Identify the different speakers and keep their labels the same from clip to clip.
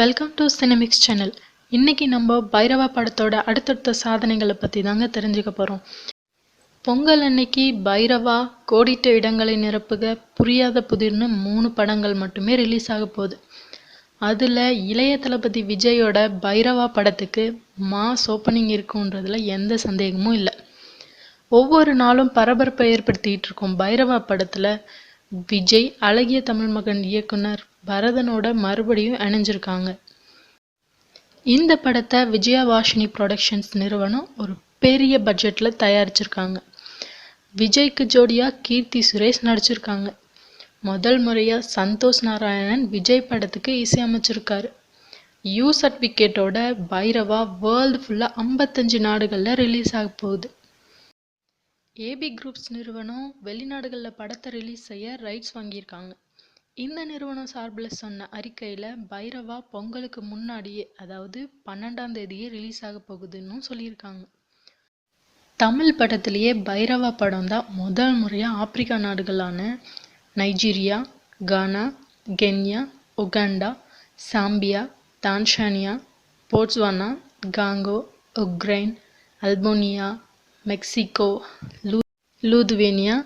Speaker 1: Welcome to Cinemix channel இன்னைக்கு நம்ம பைரவா படத்தோட அடுத்தடுத்த சாதனைகளை பற்றி தாங்க தெரிஞ்சுக்க போகிறோம் பொங்கல் அன்னைக்கு பைரவா கோடிட்ட இடங்களை நிரப்புக புரியாத புதிர்னு மூணு படங்கள் மட்டுமே ரிலீஸ் ஆக போகுது. அதில் இளைய தளபதி விஜயோட பைரவா படத்துக்கு மாஸ் ஓப்பனிங் இருக்குன்றதுல எந்த சந்தேகமும் இல்லை. ஒவ்வொரு நாளும் பரபரப்பை ஏற்படுத்திக்கிட்டு இருக்கும் பைரவா படத்தில். விஜய் அழகிய தமிழ் மகன் இயக்குனர் பரதனோட மறுபடியும் இணைஞ்சிருக்காங்க. இந்த படத்தை விஜயா வாஷினி ப்ரொடக்ஷன்ஸ் நிறுவனம் ஒரு பெரிய பட்ஜெட்டில் தயாரிச்சிருக்காங்க. விஜய்க்கு ஜோடியாக கீர்த்தி சுரேஷ் நடிச்சிருக்காங்க. முதல் முறையாக சந்தோஷ் நாராயணன் விஜய் படத்துக்கு இசையமைச்சிருக்காரு. யூ சர்டிஃபிகேட்டோட பைரவா வேர்ல்டு ஃபுல்லாக ஐம்பத்தஞ்சு நாடுகளில் ரிலீஸ் ஆக போகுது. ஏபி குரூப்ஸ் நிறுவனம் வெளிநாடுகளில் படத்தை ரிலீஸ் செய்ய ரைட்ஸ் வாங்கியிருக்காங்க. இந்த நிறுவனம் சார்பில் சொன்ன அறிக்கையில் பைரவா பொங்கலுக்கு முன்னாடியே அதாவது பன்னெண்டாம் தேதியே ரிலீஸ் ஆக போகுதுன்னு சொல்லியிருக்காங்க. தமிழ் படத்திலேயே பைரவா படம் தான் முதல் முறையாக ஆப்பிரிக்கா நாடுகளான Nigeria Ghana Kenya Uganda Zambia Tanzania Botswana Congo Ukraine Albania Mexico லூ லூதுவேனியா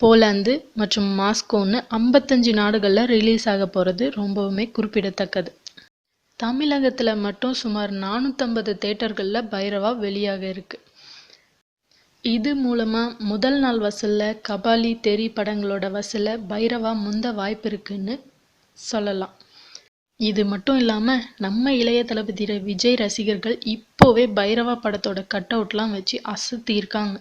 Speaker 1: போலாந்து மற்றும் மாஸ்கோன்னு ஐம்பத்தஞ்சு நாடுகளில் ரிலீஸ் ஆக போகிறது ரொம்பவுமே குறிப்பிடத்தக்கது. தமிழகத்தில் மட்டும் சுமார் நானூற்றம்பது தேட்டர்களில் பைரவா வெளியாக இருக்குது இது மூலமாக முதல் நாள் வசூலில் கபாலி தெரி படங்களோட வசூலில் பைரவா முந்த வாய்ப்பு இருக்குன்னு சொல்லலாம். இது மட்டும் இல்லாமல் நம்ம இளைய தளபதி விஜய் ரசிகர்கள் இப்போவே பைரவா படத்தோட கட் அவுட்லாம் வச்சு அசத்தி இருக்காங்க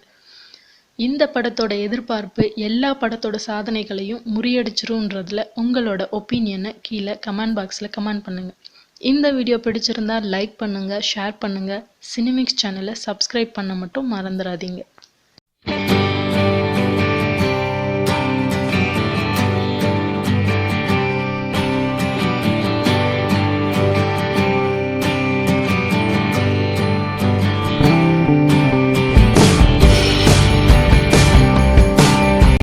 Speaker 1: இந்த படத்தோட எதிர்பார்ப்பு எல்லா படத்தோட சாதனைகளையும் முறியடிச்சிரும்ன்றதுல உங்களோட ஒப்பீனியனை கீழே கமெண்ட் பாக்ஸில் கமெண்ட் பண்ணுங்கள் இந்த வீடியோ பிடிச்சிருந்தா லைக் பண்ணுங்கள் ஷேர் பண்ணுங்கள் சினிமிக்ஸ் சேனலை சப்ஸ்கிரைப் பண்ண மட்டும் மறந்துடாதீங்க.